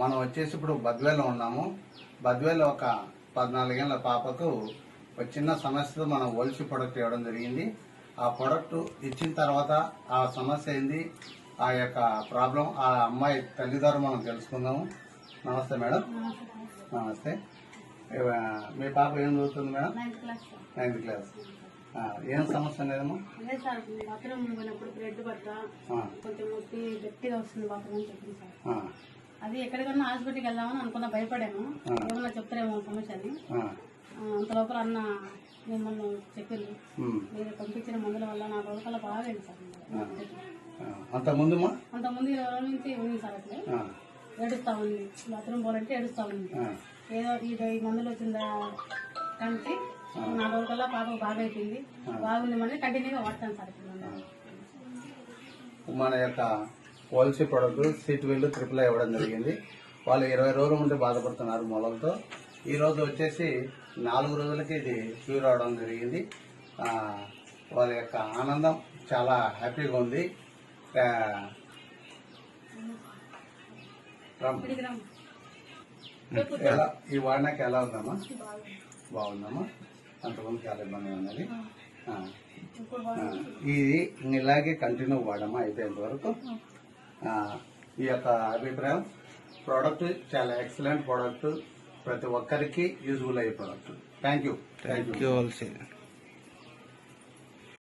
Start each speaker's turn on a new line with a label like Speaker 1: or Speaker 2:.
Speaker 1: మనం వచ్చేసి ఇప్పుడు బద్వేలో ఉన్నాము. బద్వేలో ఒక పద్నాలుగేళ్ళ పాపకు ఒక చిన్న సమస్యతో మనం ఓల్సి ప్రొడక్ట్ ఇవ్వడం జరిగింది. ఆ ప్రొడక్ట్ ఇచ్చిన తర్వాత ఆ సమస్య ఏంది? ఆ యొక్క ప్రాబ్లం ఆ అమ్మాయి తల్లిదండ్రులు మనం తెలుసుకుందాము. నమస్తే మేడం. నమస్తే. మీ పాప ఏం చదువుతుంది మేడం?
Speaker 2: నైన్త్ క్లాస్
Speaker 1: ఏం సమస్య లేదమ్మా?
Speaker 2: అదే సార్ బాత్రూమ్ పోయినప్పుడు బ్రెడ్ పట్ట
Speaker 1: ఆ,
Speaker 2: కొంచెం నొప్పి గట్టిగా వస్తుంది బాత్రూమ్ అని చెప్పింది సార్.
Speaker 1: ఆ,
Speaker 2: అది ఎక్కడికన్నా హాస్పిటల్కి వెళ్దామని అనుకున్నా భయపడాను. ఏమన్నా చెప్తారేమో సమస్య అని అంత లోపల అన్న మిమ్మల్ని చెప్పింది మీరు పంపించిన మందుల వల్ల నా రోజుకల్లా బాగా సార్.
Speaker 1: అంత ముందుమా
Speaker 2: అంతకుముందు ఇరవై రోజుల నుంచి ఉంది సార్ అట్లే
Speaker 1: ఆ,
Speaker 2: ఏడుస్తా ఉంది. బాత్రూమ్ పోవాలంటే ఏడుస్తా ఉంది. ఏదో ఈ మందులు వచ్చిందా కంటి నా రోజుకల్లా పాప బాగా అయిపోయింది. బాగుంది మళ్ళీ కంటిన్యూగా వాడతాను సార్.
Speaker 1: మన యొక్క పాలసీ ప్రొడక్ట్ సీట్ వీళ్ళు ట్రిపుల్ ఇవ్వడం జరిగింది. వాళ్ళు ఇరవై రోజుల నుండి బాధపడుతున్నారు మొలలతో ఈరోజు వచ్చేసి నాలుగు రోజులకి ఇది క్యూర్ అవడం జరిగింది. వాళ్ళ యొక్క ఆనందం చాలా హ్యాపీగా ఉంది. ఎలా ఈ వాడినాక ఎలా ఉందమ్మా? బాగుందమ్మా. అంతకుముందు చాలా ఇబ్బంది ఉన్నది. ఇది ఇలాగే కంటిన్యూ వాడమ్మా అయిపోయేంత వరకు. ఈ యొక్క అభిప్రాయం. ప్రోడక్ట్ చాలా ఎక్సలెంట్ ప్రోడక్ట్ ప్రతి ఒక్కరికి యూజ్ఫుల్ అయ్యే product thank you thank you
Speaker 3: Thank.